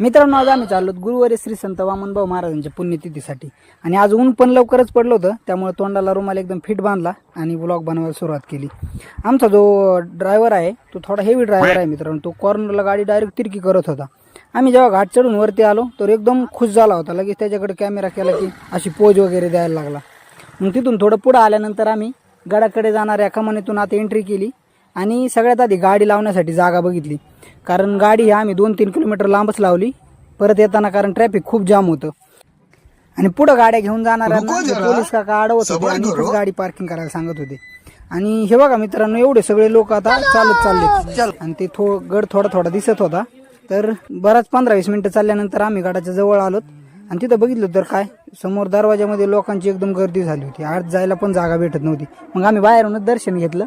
मित्रांनो आज आम्ही चाललो गुरुवारी श्री संत वामनभाऊ महाराजांच्या पुण्यतिथीसाठी. आणि आज ऊन पण लवकरच पडलं होतं त्यामुळे तोंडाला रुमाल एकदम फिट बांधला आणि ब्लॉग बनवायला सुरुवात केली. आमचा जो ड्रायव्हर आहे तो थोडा हेवी ड्रायव्हर आहे मित्रांनो तो कॉर्नरला गाडी डायरेक्ट तिरकी करत होता. आम्ही जेव्हा घाट चढून वरती आलो तर एकदम खुश झाला होता. लगेच त्याच्याकडे कॅमेरा केला की अशी पोज वगैरे द्यायला लागला. मग तिथून थोडं पुढं आल्यानंतर आम्ही गडाकडे जाणाऱ्या कमानीतून आता एंट्री केली. आणि सगळ्यात आधी गाडी लावण्यासाठी जागा बघितली. कारण गाडी ही आम्ही दोन तीन किलोमीटर लांबच लावली. परत येताना कारण ट्रॅफिक खूप जाम होतं. आणि पुढं गाड्या घेऊन ते पोलीस काका अडवत होते आणि गाडी पार्किंग करायला सांगत होते. आणि हे बघा मित्रांनो एवढे सगळे लोक आता चालत चालले आणि ते थो गड थोडा थोडा दिसत होता. तर बराच पंधरा वीस मिनिटं चालल्यानंतर आम्ही गडाच्या जवळ आलोत आणि तिथं बघितलं तर काय समोर दरवाजामध्ये लोकांची एकदम गर्दी झाली होती. आत जायला पण जागा भेटत नव्हती. मग आम्ही बाहेरूनच दर्शन घेतलं.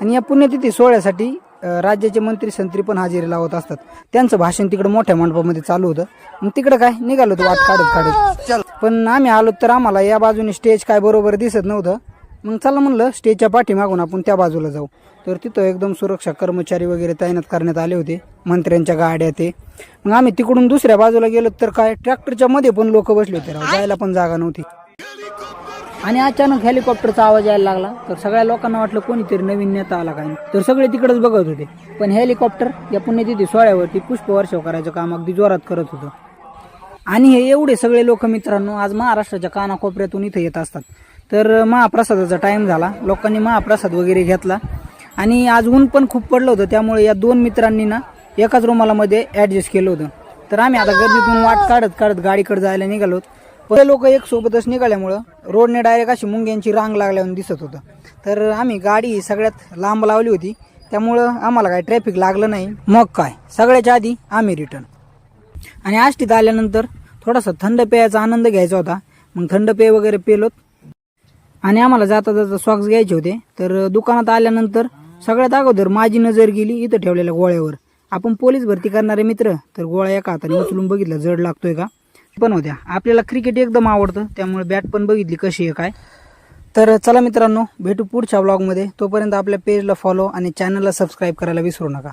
आणि या पुण्यतिथी सोहळ्यासाठी राज्याचे मंत्री संत्री पण हजेरी लावत असतात. त्यांचं भाषण तिकडे मोठ्या मंडपामध्ये चालू होतं. मग तिकडे काय? निघालो होतो वाट काढत काढत. पण आम्ही आलो तर आम्हाला या बाजूने स्टेज काय बरोबर दिसत नव्हतं. मग चला म्हणलं स्टेजच्या पाठीमागून आपण त्या बाजूला जाऊ. तर तिथं एकदम सुरक्षा कर्मचारी वगैरे तैनात करण्यात आले होते. मंत्र्यांच्या गाड्या ते. मग आम्ही तिकडून दुसऱ्या बाजूला गेलो तर काय? ट्रॅक्टरच्या मध्ये पण लोक बसले होते जायला पण जागा नव्हती. आणि अचानक हेलिकॉप्टरचा आवाज यायला लागला. तर सगळ्या लोकांना वाटलं कोणीतरी नवीन नेता आला काय तर सगळे तिकडेच बघत होते. पण हेलिकॉप्टर या पुण्यतिथी सोहळ्यावरती पुष्पवर्षाव करायचं काम अगदी जोरात करत होतं. आणि हे एवढे सगळे लोक मित्रांनो आज महाराष्ट्राच्या कानाकोपऱ्यातून इथं येत असतात. तर महाप्रसादाचा टाईम झाला. लोकांनी महाप्रसाद वगैरे घेतला. आणि आज ऊन पण खूप पडलं होतं. त्यामुळे या दोन मित्रांनी ना एकाच रुमालामध्ये ॲडजस्ट केलं होतं. तर आम्ही आता गर्दीतून वाट काढत काढत गाडीकडे जायला निघालो पहिले लोक एक सोबतच निघाल्यामुळं रोडने डायरेक्ट अशी मुंग्यांची रांग लागल्यावर दिसत होतं. तर आम्ही गाडी सगळ्यात लांब लावली होती. त्यामुळं आम्हाला काय ट्रॅफिक लागलं नाही. मग काय? सगळ्याच्या आधी आम्ही रिटर्न आणि आष्टीत आल्यानंतर थोडासा थंड पेयाचा आनंद घ्यायचा होता. मग थंड पेय वगैरे पेलोत. आणि आम्हाला जाता जाता सॉक्स घ्यायचे होते. तर दुकानात आल्यानंतर सगळ्यात अगोदर माझी नजर गेली इथं ठेवलेल्या गोळ्यावर. आपण पोलीस भरती करणारे मित्र. तर गोळ्या एका हाताने उचलून बघितलं जड लागतोय का? पण होत्या आपल्याला क्रिकेट एकदम आवडतं त्यामुळे बॅट पण बघितली कशी आहे काय. तर चला मित्रांनो भेटू पुढच्या ब्लॉगमध्ये तोपर्यंत आपल्या पेजला फॉलो आणि चॅनलला सबस्क्राईब करायला विसरू नका.